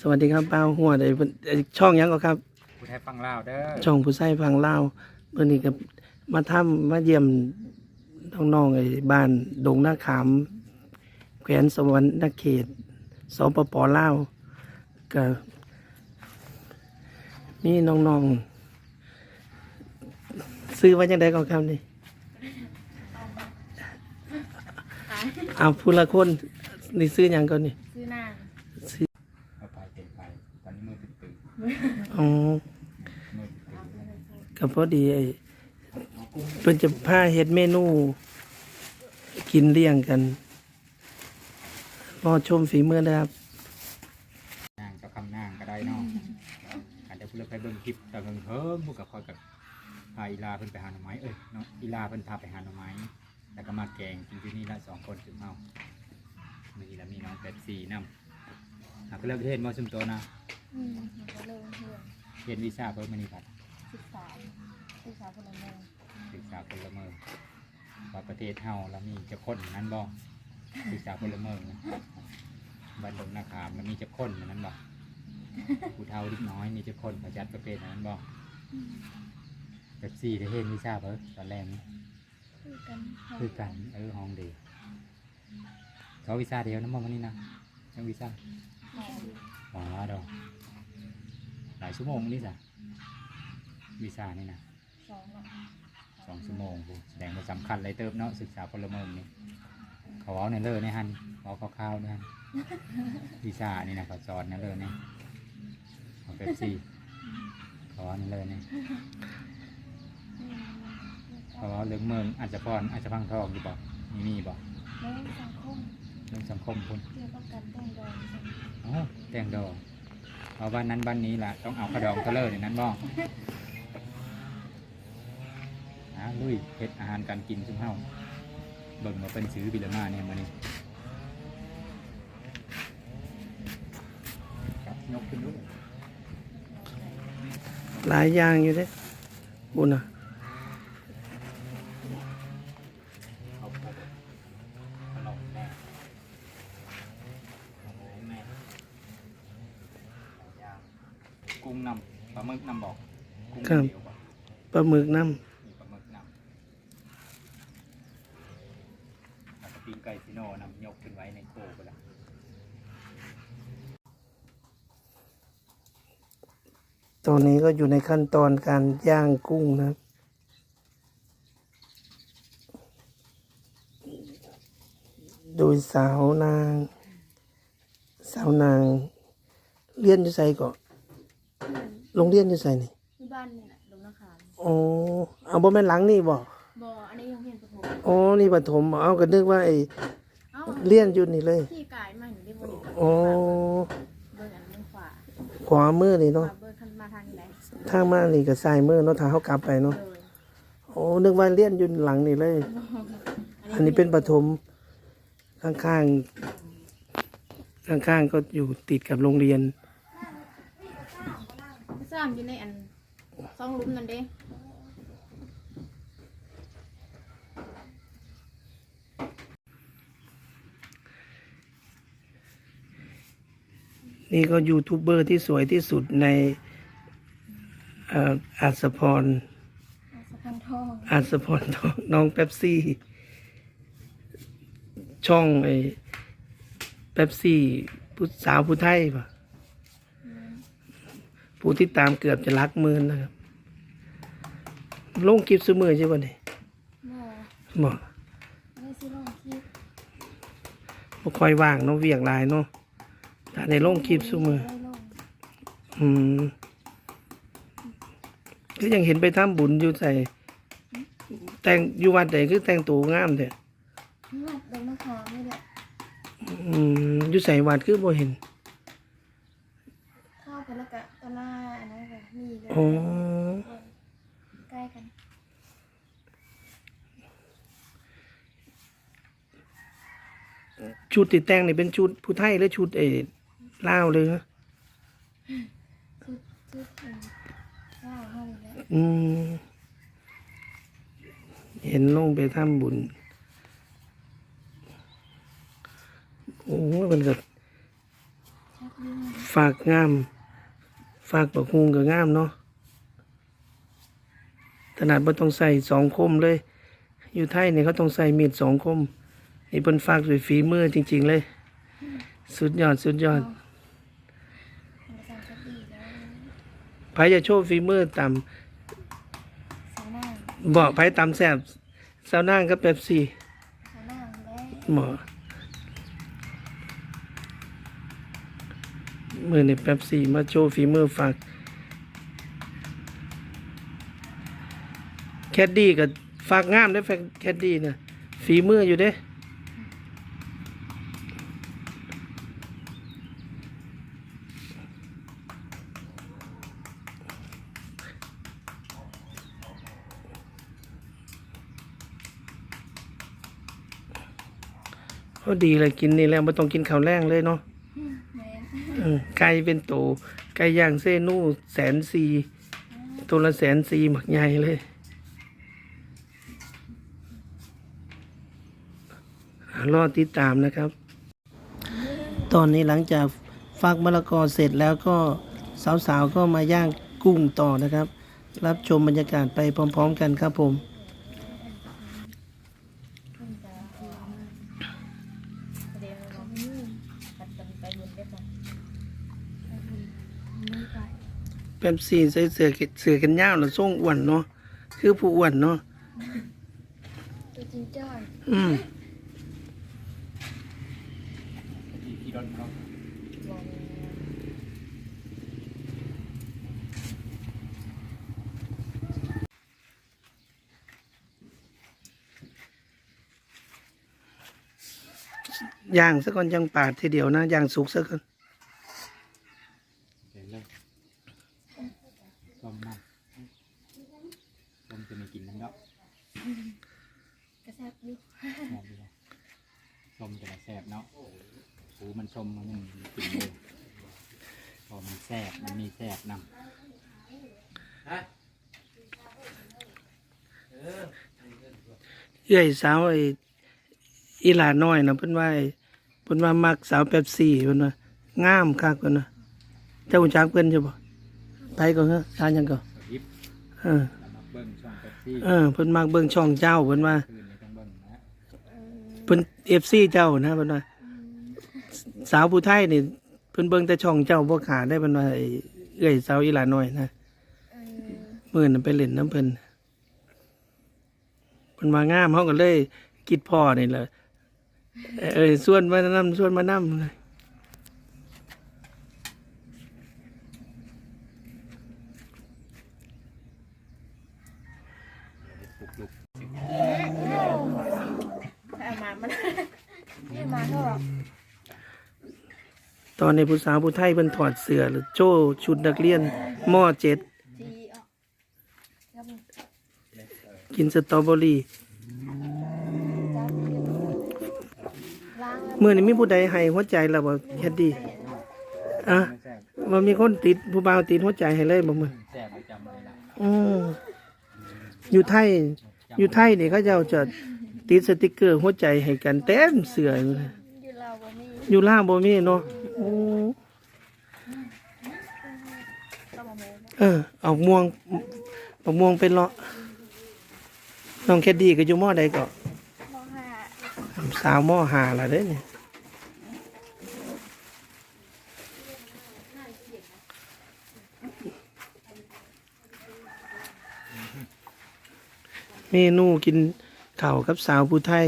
สวัสดีครับป้าหัวไอ้เพิ่นไอ้ช่องหยังก็ครับ ผู้ไทยฟังลาวเด้อช่องผู้ใช้ฟังเล่าวเมื่อนี้ก็มาทำมาเยี่ยมน้องๆไอ้บ้านดงนาขามแขวนสวรรค์นเขตสปปลาวก็มีน้องๆซื้อไว้ยังไงก็ครับนี่เอาพูละคนนี่ซื้อหยังก่อนนี่ ซื้อนาง ซื้อ เอาไปเป็นไปตอนนี้มือตื่น อ๋อก็พอดีไอ้เพิ่นจะพาเฮ็ดเมนู กินเลี้ยงกันรอชมฝีมือนะครับนางก็คำนางก็ได้เนาะอาจจะพูดไปเบิ่งคลิปแต่เบิ่งเพิ่มพวกกับคอยกับพาอีลาเพิ่นไปหาหน่อไม้เอ้ยเนาะอีลาเพิ่นพาไปหาหน่อไม้แล้วก็มาแกงกินที่นี่ละสองคนถึงเมามีแล้วมีน้องเป็ดสี่นำหากเลิกเทศมาซุมโตนะ อืมก็เลยเหื่อเรียนวีซ่าเพิ่มมานี่ครับศึกษาศึกษาพลเมืองศึกษาพลเมืองว่าประเทศเฮาแล้วมีจะค้นนั้นบ่ศึกษาพลเมืองนะบ้านดงนาคามแล้วมีจะค้นนั้นบ่ผู้เฒ่าเล็กน้อยมีจะค้นประจัดประเภทนั้นบ่แบบสี่ได้เห็นวีซ่าเพิ่มตอนแรกนี่คือกันคือกันเออห้องเดีเขาวีซ่าเดียวนะมองวันนี้นะยังวีซ่าอ๋อดอก หลายชั่วโมงนี่จ้ะวีซ่านี่นะสองเนาะสองชั่วโมงพูแสดงว่าสำคัญเลยเติบเนาะศึกษาพลเมืองนี่เขาเอาในเลิศในฮันเขาคร่าวๆในฮันวีซ่านี่นะเขาสอนในเลิศนี่เอาเป๊ปซี่เขาเอาในเลิศนี่เขาเอาเรื่องเมืองอาจจะพรอาจจะพังทองอยู่บอกมีมีบอกแม่สังคมเรื่องสังคมคุณเกี่ยวกับการแต่งดองโอ้แต่งดอก เอาบ้านนั้นบ้านนี้ล่ะต้องเอากระดองเทะเลอร์ในนั้นบ้องนะลุยเฮ็ดอาหารการกินซุ่มเฮาเบิ่งมาเป็นซื้อบิลมาเนี่ยมานี่ครับยกขึ้นดูหลายอย่างอยู่เด้บุญนะ เอาไปขนมแม่ขนมแม่เอาย่างกุ้งนำปลาหมึกนำบอกกุ้งเดียวบอก ปลาหมึกน้มีปลาหมึกนำแล้วก็ปิ้งไก่ซิโน่นำยกขึ้นไว้ในโคไปละำตอนนี้ก็อยู่ในขั้นตอนการย่างกุ้งนะครับโดยสาวนาง สาวนางเรียนอยู่ไสก่อนโรงเรียนอยู่ไสนี่ ที่บ้านนี่แหละลงนา คามอ๋อเอาบ่แม่นหลังนี่บ่บ่อันนี้ยังเรียนประถมอ๋อนี่ปฐมเอาก็นึกว่าไอ้เอ้าเรียนอยู่นี่เลย ที่กายมาอยู่ที่บริษัทอ๋อเบิ่งอันเบิ่งขวาขวามือนี่ขเนาะวาเบิ่งขึ้นมาทางนี้แหละทางมานี่ก็ซ้ายมือเนาะถ้าเฮากลับไปเนาะเลยโอ้นึกว่าเรียนอยู่หลังนี่เลย อันนี้เป็นปฐมข้างข้างข้างข้างๆก็อยู่ติดกับโรงเรียน สร้างอยู่ในอัน ซองหลุมนั่นเด้นี่ก็ยูทูบเบอร์ที่สวยที่สุดในเอ่ออาสพรสะพานทองอาสพรน้องน้องเป๊ปซี่ ช่องไอ้เป๊ปซี่ผู้สาวผู้ไทยปะ ผู้ที่ตามเกือบจะลักหมืนนะครับ ลงคลิปซื้อมือใช่ป่ะนี่บ่บอกไม่สิลงคลิปบ่ค่อยว่างเนาะเวียกหลายเนาะถ้าในลงคลิปซื้อมือได้ลงอืมก็ยังเห็นไปทำบุญอยู่ใส่แต่งอยู่วัดไหนคือแต่งตัวงามเถอะนี่วัดลงนาคามนี่แหละอืมอยู่ใส่วัดคือบ่เห็น เข้าไปแล้วก็ ตะลาอันนั้นก็มีเลยอ๋อใกล้กันชุดติดแต่งนี่เป็นชุดผู้ไทยหรือชุดเอลาวเลยฮะชุดชุดเออว้าวเฮานี่แหละอืมเห็นลงไปทำบุญ โอ้มันก็ชักฝากงาม ฝากบักฮุงกับงามเนาะขนาดบ่ต้องใส่สองคมเลย อยู่ไทยเนี่ยเขาต้องใส่มีดสองคมนี่เป็นฝากด้วยฝีมือจริง ๆ เลย สุดยอดสุดยอดมันจะสั่งก็ดีแล้วไผจะโชว์ฝีมือต่สาวหน้าำบอกไผต่ำแสบสาวนางก็เป๊ปซี่สาวหน้าและหมอ มือในเป๊ปซี่มาโชว์ฝีมือฝากแคดดี้กับฝากงามได้แฟนแคดดี้นะฝีมืออยู่เด้พอดีเลยกินนี่แล้วไม่ต้องกินข้าวแรงเลยเนาะ ไก่เป็นโตไก่ย่างเส้นู่แสนสีตัวละแสนสีหมักใหญ่เลยรอติดตามนะครับ ตอนนี้หลังจากฟักมะละกอเสร็จแล้วก็สาวๆก็มาย่างกุ้งต่อนะครับ รับชมบรรยากาศไปพร้อม ๆ กันครับผม คุณจะเดี๋ยวเราไม่ยุ่งตัดกันไปบุญได้ปะไปบุญไม่ไป แป๊บซี่ใส่เสื้อเสื้อกันยาวแล้วทรงอ้วนเนาะคือผู้อ้วนเนาะตัวจริงจ้อยอืมที่รถเขาบอกย่างซะก่อนยังปาดทีเดียวนะย่างสุกซะก่อน เดี๋ยวเลยต้มน้ำต้มจะไม่กินน้ำเนาะ กระแซบอยู่ แซ่บดีนะชมจะได้แซ่บเนาะหูมันชมมันยังกินเลยพอมันแซ่บมันมีแซ่บนำ เอื้อยสาวไอ้อีหลาน้อยนะเพิ่นว่าไอ้เพิ่นว่ามักสาวแป๊บซี่เพิ่นว่างามคักเพิ่นว่าเจ้ารู้จักเพิ่นใช่บ่ไปก็เฮ้อทานหยังก็ยิบเออแล้วมาเบิ้งช่องเป๊ปซี่เออเพิ่นมักเบิ่งช่องเจ้าเพิ่นว่าคืนนี้ต้องเบิ้งนะเพิ่น FC เจ้านะเพิ่นว่าสาวผู้ไทยนี่เพิ่นเบิ่งแต่ช่องเจ้าบ่ขาดได้เพิ่นว่าไอ้เอื้อยสาวอีหลาน้อยนะเออมื่อนั้นไปเล่นน้ำเพิ่น มันมางามเขาก็เลยกิดพ่อนี่แหละเออส่วนมานำส่วนมานำเลยตอนในผู้สาวผู้ไทยเพิ่นถอดเสื้อหรือโจชุดนักเรียนมอเจ็ด กินสตรอเบอรี่เมื่อนี้มีผู้ใดให้หัวใจแล้วบ่แคดดี้อะมันมีคนติดผู้บ่าวติดหัวใจให้เลยบอแซ่บประจำเลยล่ะอืออยู่ไทย อยู่ไทยนี่เขาจ้าจะติดสติกเกอร์หัวใจให้กันเต็มเสืออยู่ล่าบ่มีอยู่ล่างบ่มีเนาะเออเอาม่วงเอาม่วงเป็นเลาะ น้องแคดดี้ก็อยู่มอใดก็มห้าสาวมอหาละเด้เนี่ยเมนูกินข้าวกับสาวผู้ไทย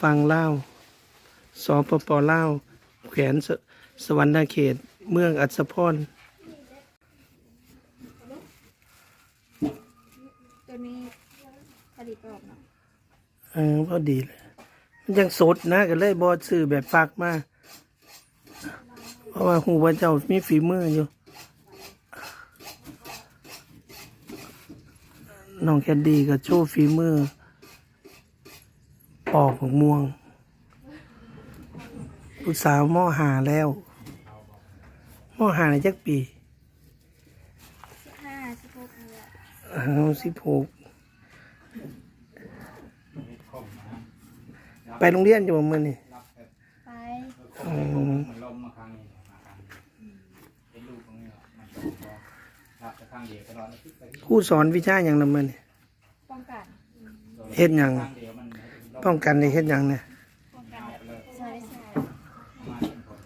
ฟังเล่าวสปปลาแขวนสสวรรณเขต เมืองอัศพร ตัวนี้ผลิตออกเนาะ เออพอดีเลย มันยังสดนะก็เลยบอซื้อแบบฝากมา เพราะว่าหูว่าเจ้ามีฝีมืออยู่น้องแคดดี้ก็โชว์ฝีมือ ปอกของม่วงลูกสาวมอหาแล้วมอหาในจักปีห้าสิบหกเดือน อ้าวสิบหก ไปโรงเรียนอยู่บ่มื่อนี่ไปอ๋อมันลมมาครั้งนี้มาครั้งนี้เป็นลูกตรงนี้มันตกรับแต่ข้างเดียวตลอดแล้วพลิกไปพลิกครูสอนวิชาอย่างนำมันนี่ป้องกันมาเฮ็ดหยังข้างเดียวมันป้องกันในเฮ็ดหยังเนี่ยป้องกันแบบใช่ใช่มาเป็นคน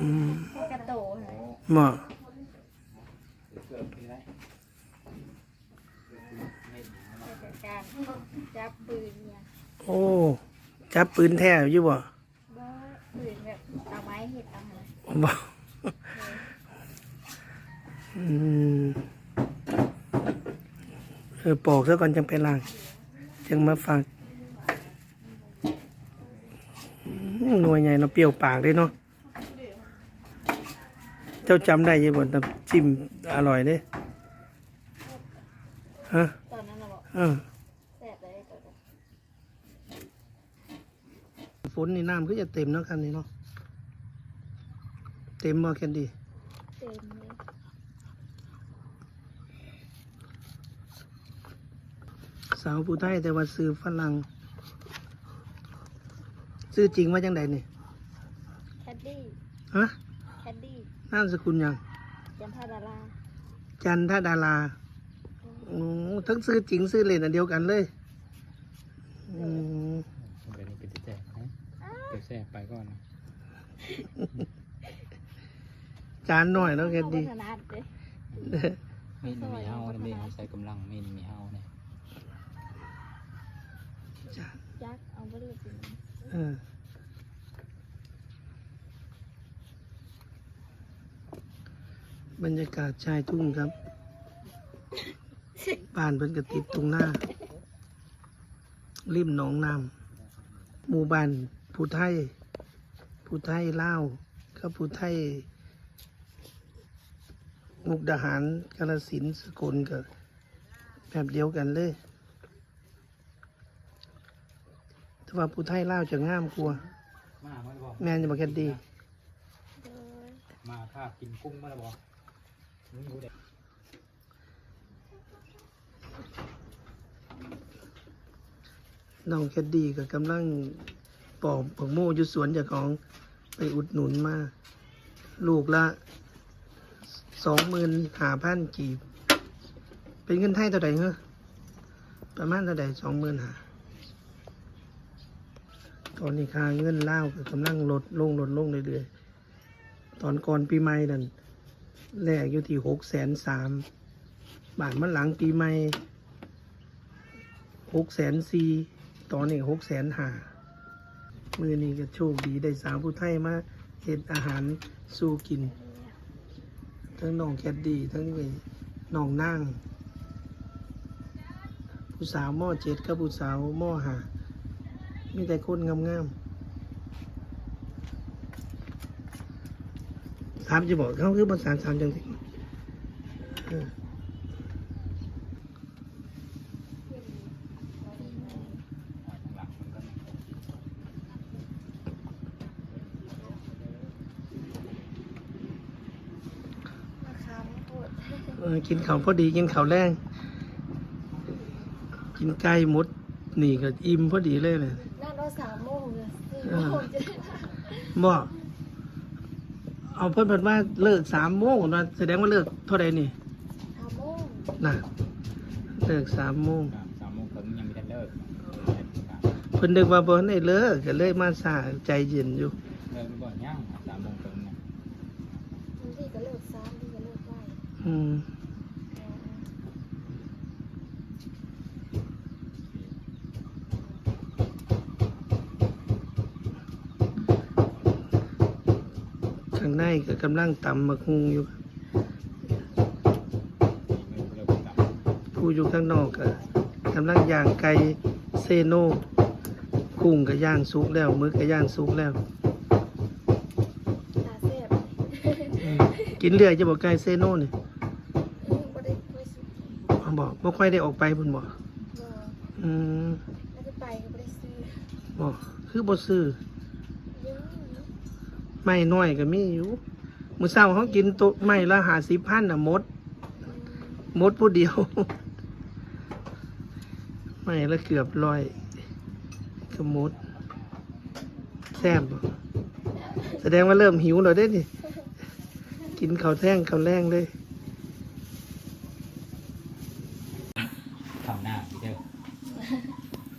อืมป้องกันโตเลโอ้ยเหมาะเกือบไปได้ไม่หนาจัดการจับปืนเนี่ย โอ้ จับปืนแท้อยู่บ่บ่ปืนแบบเอาไม้เห็ดเอาหาบ่อืมเออปอกซะก่อนจังไปล้างจังมาฝากอืมหน่วยใหญ่เนาะเปรี้ยวปากเลยเนาะเจ้าจำได้ยังบ่น้ำจิ้มอร่อยเด้ฮะตอนนั้นเราบอกเออ แสบเลยตัว นั้นฝนนี่น้ำก็จะเต็มเนาะคันนี้เนาะเต็มบ่แคนดีเต็มเลยสาวผู้ไทยแต่ว่าซื้อฝรั่งซื้อจริงว่าจังใดนี่แคดดี้ฮะแคดดี้นามสกุลหยังจันทดาราจันทดาราอืมทั้งซื้อจริงซื้อเล่นอันเดียวกันเลย อืม เป็นเป็นแจกนะเดี๋ยว แทรกไปก่อนจานหน่อยเนาะแคนดีเขาบ่ถนัดเลยมีดมีเฮาเนี่ยมีดใช้กำลังมีดมีเฮาเนี่ยจักเอาไปเลยสิเออบรรยากาศชายทุ่งครับบ้านเพิ่นก็ติดตรงหน้า ริมหนองน้ำหมู่บ้าน ผู้ไทย ผู้ไทยลาวก็ผู้ไทย มุกดาหารกาลสินธุ์สกลก็แบบเดียวกันเลย แต่ว่าผู้ไทยลาวจะงามกว่ามาเมื่อบอกแม่นจะบอกแค่ดีโดยมาข้ากินกุ้งเมื่อบอกมึงรู้เด็กน้องแคดดี้ก็กำลัง ปอกผักโม่อยู่สวนจ้าของไปอุดหนุนมา ลูกละสองหมื่นหาพันกีบ เป็นเงินไทยเท่าไหร่เหรอประมาณเท่าไหร่สองหมื่นหาตอนนี้ค่าเงินเล่าก็กำลังลดลงลดลงเรื่อยๆ ตอนก่อนปีใหม่นั่นแรกอยู่ที่หกแสนสามบาทมันหลังปีใหม่หกแสนสี่ตอนนี้หกแสนหา มือนี้ก็โชคดีได้สาวผู้ไทยมาเห็ดอาหารสู้กิน ทั้งน้องแคดดี้ทั้งนี่น้องนั่งผู้สาวหม้อเจ็ดกับผู้สาวหม้อหามีแต่คนงามๆถามจะบอกเขาคือภาษาสามจังสิเออ หลังมันก็ มาค้ำปวด เออ กินข้าวพอดีกินข้าวแรงกินไก่หมดนี่ก็อิ่มพอดีเลยเลยน่าเราสามโมงเลยสี่เอโมองจะบอกเอาเพิ่นเพิ่นว่าเลิกสามโมงนะแสดงว่าเลิกเท่าใดนี่สามโมงน่ะเลิกสามโมงสามโมงครึ่งยังไม่ได้เลิกเพิ่นนึกว่าบ่ได้เลิกก็เลยมาสาใจเย็นอยู่เลิกบ่ย่างสามโมงครึ่งเนี่ยบางทีก็เลิกสามบางทีก็เลิกได้อืม ข้างในก็กำลังตำมะคุงอยู่เลิกตับผู้อยู่ข้างนอกก็กำลังย่างไก่เซโนกุ้งก็ย่างสุกแล้วมือก็ย่างสุกแล้ว ตาแสบอืมกินเรื่อยจะบอกไก่เซโนนี่อืมบ่ได้ไม่สุดเขาบอกบ่ค่อยได้ออกไปพุ่นบอกบ่อืมแล้วจะไปก็บ่ได้ซื้อบอกคือบ่ซื้อเยอะไม่น้อยก็มีอยู่มื้อเช้าเขากินโต๊ะไม่ละหาสิพันน่ะมด มดผู้เดียว ไม่ละเกือบร้อยก็มดแซ่บแสดงว่าเริ่มหิวแล้วได้นี่ กินข้าวแท่งข้าวแรงเลย ทำหน้าพี่เด้อ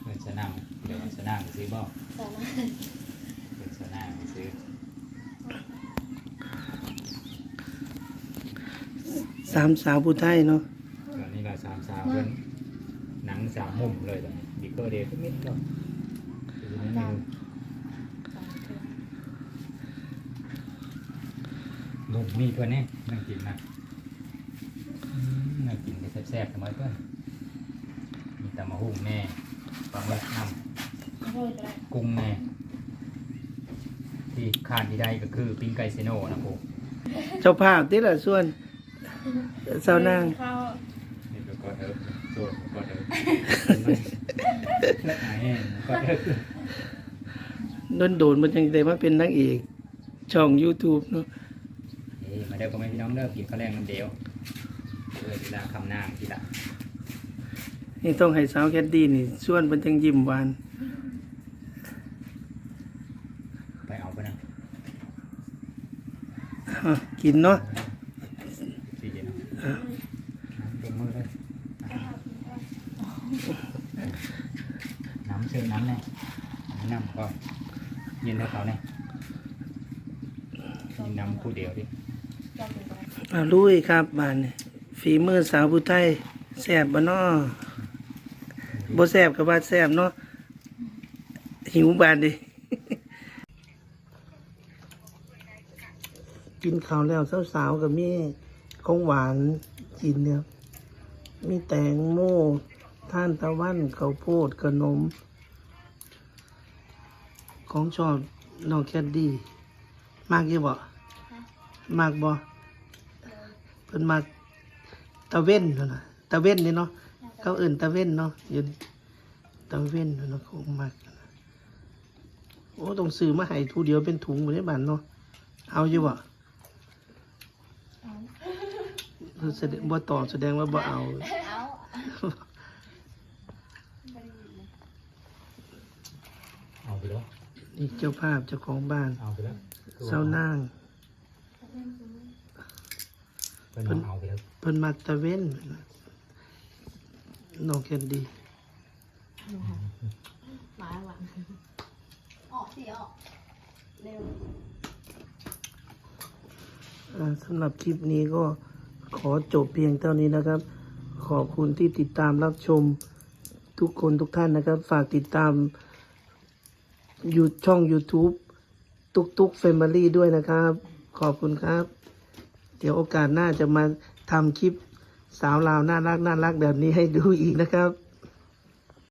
เปิดสนามเดี๋ยวสนามซื้อบ่ สาระ เปิดสนามซื้อ สามสาวผู้ไทยเนาะตอนนี้เราสามสาวเพิ่นหนังสามมุมเลยตอนนี้บิ๊กเกอร์เดย์ก็มิดก็คือนั่นเองสามเทื่อมุมมีเพื่อนนี่นั่งกินนะอืมนั่งกินได้แซ่บๆทำไมเพื่อนมีแต่มาหุ่งแน่ปลาหมึกน้ไม่โทษก็ได้ำกุ้งแน่ที่ขาดที่ได้ก็คือปิ้งไก่เซโน่นะผมเจ้าภาพที่ละส่วน เจ้านางข้าวนี่ก็กอดเอิบโซดกอดเอิบเล็กหายแห้งกอดเอิบโดนโดนๆมันยังได้มาเป็นนางเอกช่อง YouTube เนาะเอ้ยมาเด้อพ่อแม่พี่น้องเด้อกินข้าวแรงน้ำเดียวเออทีละคำนางทีละนี่ต้องให้สาวแคดดี้นี่ส่วนมันจังยิ้มหวานไปเอาไปนะอะกินเนาะ สี่เย็นเอาลงมือเลยน้ำเชิญน้ำแน่น้ำ ก็ย็นแล้วเขาเนี่ยยินนำคู่เดียวดิเอาลุยครับบ้านนี่ฝีมือสาวผู้ไทยแซ่บบ่น้อบ่แซ่บก็ว่าแซ่บเนาะหิวบานดิ กินข้าวแล้วสาวๆก็มีของหวานกินเนี่ยมีแตงโมท่านตะวันข้าวโพดขนม ของชอบน้องแคดดี้มากอยี่บ่มากบ่เพิ่นมากตะเว้นนั่นน่ะตะเว้นนี่เนาะเขาเอื่นตะเว้นเนาะอยู่ตะเว้นนั่นเนาะของมากนะโอ้ต้องซื้อมาให้ทูเดียวเป็นถุงบ่ได้บานเนาะเอาอยู่บ่เอาแสดงบ่ตอบแสดงว่าบ่เอาเอาเอาไปแล้ว นี่เจ้าภาพเจ้าของบ้านเอาไปแล้วเศร้านางเป็นน้องเอาไปแล้วเพิ่นมักตะเว้นน้องแคนดีหมาหวานออกสิออกเร็วอ่าสำหรับคลิปนี้ก็ขอจบเพียงเท่านี้นะครับ ขอบคุณที่ติดตามรับชมทุกคนทุกท่านนะครับ ฝากติดตาม ยูช่อง YouTube ตุกตุกเฟมิลี่ด้วยนะครับ ขอบคุณครับ เดี๋ยวโอกาสหน้าจะมาทำคลิปสาวลาวน่ารักน่ารักแบบนี้ให้ดูอีกนะครับ